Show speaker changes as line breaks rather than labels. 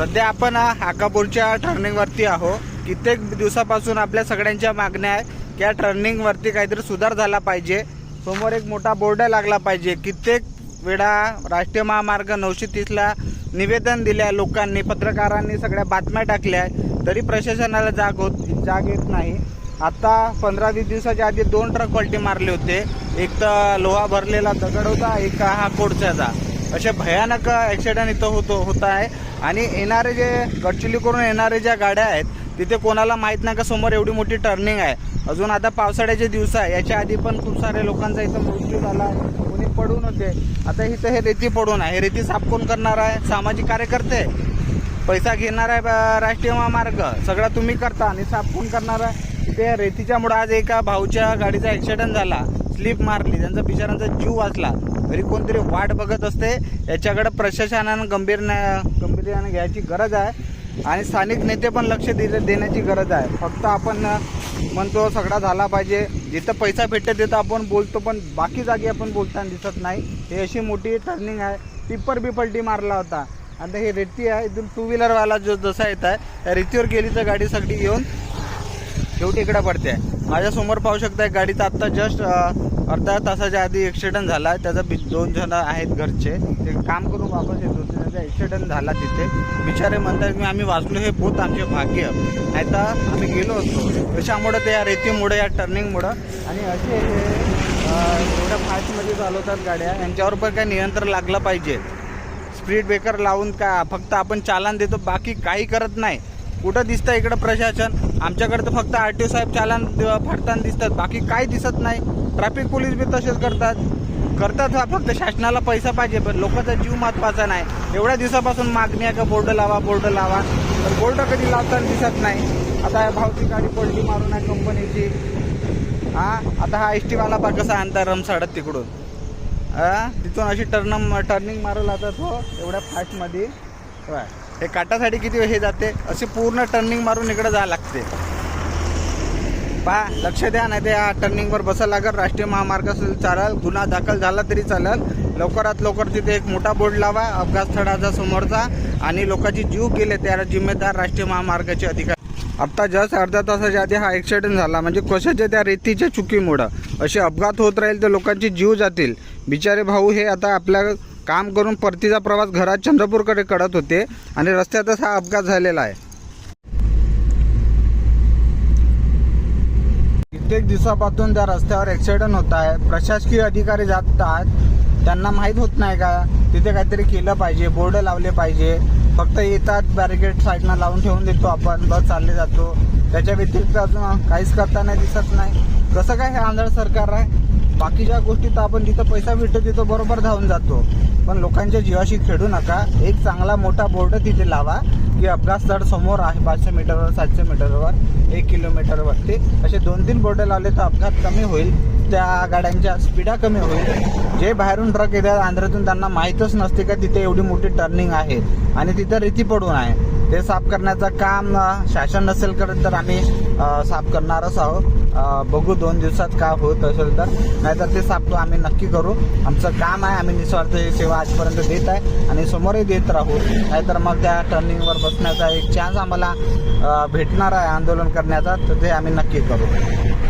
सध्या आपण अ, हाकापूरच्या टर्निंगवरती आहो. कित्येक दिवसापासून आपल्या सगळ्यांच्या मागण्या आहे की या टर्निंगवरती काहीतरी सुधार झाला पाहिजे. समोर एक मोठा बोर्ड लागला पाहिजे. कित्येक वेळा राष्ट्रीय महामार्ग नऊशे तीसला निवेदन दिल्या लोकांनी पत्रकारांनी सगळ्या बातम्या टाकल्या तरी प्रशासनाला जाग होत जाग येत नाही. आता पंधरा वीस दिवसाच्या आधी दोन ट्रक पलटी मारले होते. एक तर लोहा भरलेला दगड होता एक हा कोडच्याचा असे भयानक ॲक्सिडेंट इथं होतो होत आहे. आणि येणारे जे गडचिली करून येणारे ज्या गाड्या आहेत तिथे कोणाला माहीत नाही का समोर एवढी मोठी टर्निंग आहे. अजून आता पावसाळ्याचे दिवस आहे याच्या आधी पण खूप सारे लोकांचा इथं मृत्यू झाला आहे. कोणी पडून होते. आता इथं हे रेती पडून आहे. हे रेती साफ कोण करणार आहे? सामाजिक कार्यकर्ते. पैसा घेणार आहे राष्ट्रीय महामार्ग. सगळं तुम्ही करता आणि साफ कोण करणार आहे? ते रेतीच्यामुळे आज एका भाऊच्या गाडीचा ॲक्सिडेंट झाला. स्लिप मारली. त्यांचा बिचारांचा जीव वाचला. तरी कोणतरी वाट बघत असते. याच्याकडं प्रशासनानं गंभीर गंभीरनं घ्यायची गरज आहे. आणि स्थानिक नेते पण लक्ष दिले देण्याची गरज आहे. फक्त आपण म्हणतो सगळा झाला पाहिजे. जिथं पैसा भेटते तिथं आपण बोलतो पण बाकी जागी आपण बोलताना दिसत नाही. हे अशी मोठी टर्निंग आहे. टिप्पर बी पलटी मारला होता. आता हे रेती आहे. इथून टू व्हीलरवाला जो जसा येत आहे त्या रेतीवर गेली तर गाडी सगळी येऊन शेवटी इकडं पडते. माझ्यासमोर पाहू शकता एक गाडीचा आत्ता जस्ट अर्धा तासाच्या आधी ॲक्सिडेंट झाला. त्याचा बी दोन जण आहेत घरचे. ते काम करून वापस येत. होते त्याचा ॲक्सिडेंट झाला तिथे. बिचारे म्हणतात की आम्ही वाचलो हे बहुत आमचे भाग्य. नाही तर आम्ही गेलो असतो कशामुळं ते या रेतीमुळं या टर्निंगमुळं? आणि असे हे एवढ्या फास्टमध्ये चालवतात गाड्या. यांच्यावर पण काही नियंत्रण लागलं पाहिजे. स्पीड ब्रेकर लावून का फक्त आपण चालान देतो बाकी काही करत नाही. कुठं दिसतं इकडं प्रशासन? आमच्याकडे तर फक्त आर टी ओ साहेब चालन फाडताना दिसतात. बाकी काही दिसत नाही. ट्रॅफिक पोलीस बी तसेच करतात. करतात हा फक्त शासनाला पैसा पाहिजे पण लोकांचा जीव महत्त्वाचा नाही. एवढ्या दिवसापासून मागणी आहे का बोर्ड लावा बोर्ड लावा? तर बोर्ड कधी लावताना दिसत नाही. आता भावची गाडी पडली मारून आहे कंपनीची. हा आता हा एस टीवाला बा कसा आणता रमसाडत तिकडून? हा तिथून अशी टर्न टर्निंग मारू लागतात हो एवढ्या फास्टमध्ये. काय हे काटासाठी किती हे जाते? असे पूर्ण टर्निंग मारून इकडे जायला लागते. पहा लक्ष द्या नाही ते या टर्निंगवर बसायला लागेल राष्ट्रीय महामार्ग चालेल गुन्हा दाखल झाला तरी चालेल. लवकरात लवकर तिथे एक मोठा बोर्ड लावा अपघात स्थळाचा समोरचा आणि लोकांची जीव गेले त्याला जिम्मेदार राष्ट्रीय महामार्गाचे अधिकारी. आत्ता जस्ट अर्ध्या तासाच्या आधी हा ॲक्सिडेंट झाला. म्हणजे कशाच्या त्या रेतीच्या चुकीमुळं? असे अपघात होत राहील तर लोकांचे जीव जातील. बिचारे भाऊ हे आता आपल्या काम करून परतीचा प्रवास घरात चंद्रपूरकडे करत होते आणि रस्त्यातच हा अपघात झालेला आहे. कित्येक दिवसापासून त्या रस्त्यावर ॲक्सिडेंट होत आहे. प्रशासकीय अधिकारी जात आहेत. त्यांना माहीत होत नाही का? तिथे काहीतरी केलं पाहिजे बोर्ड लावले पाहिजे. फक्त येतात बॅरिकेड साईडनं लावून ठेवून देतो आपण. बस चालले जातो. त्याच्या व्यतिरिक्त अजून काहीच करताना दिसत नाही. कसं काय हे आंध्र सरकार आहे? बाकीच्या गोष्टी तर आपण जिथं पैसा भेटतो तिथं बरोबर धावून जातो. पण लोकांच्या जीवाशी खेळू नका. एक चांगला मोठा बोर्ड तिथे लावा की अपघात स्थळ समोर आहे पाचशे मीटरवर सातशे मीटरवर एक किलोमीटरवरती. असे दोन तीन बोर्ड लावले तर अपघात कमी होईल. त्या गाड्यांच्या स्पीडा कमी होईल. जे बाहेरून ट्रक येतात आंध्रातून त्यांना माहीतच नसते का तिथे एवढी मोठी टर्निंग आहे. आणि तिथं रेती पडून आहे. ते साफ करण्याचं काम शासन नसेल करत तर आम्ही साफ करणारच आहोत. बघू दोन दिवसात का होत असेल तर. नाहीतर ते साफ आम्ही नक्की करू. आमचं काम आहे आम्ही निस्वार्थ सेवा आजपर्यंत देत आहे आणि समोरही देत राहू. नाहीतर मग त्या टर्निंगवर बसण्याचा एक चान्स आम्हाला भेटणार आहे आंदोलन करण्याचा. तर ते आम्ही नक्की करू.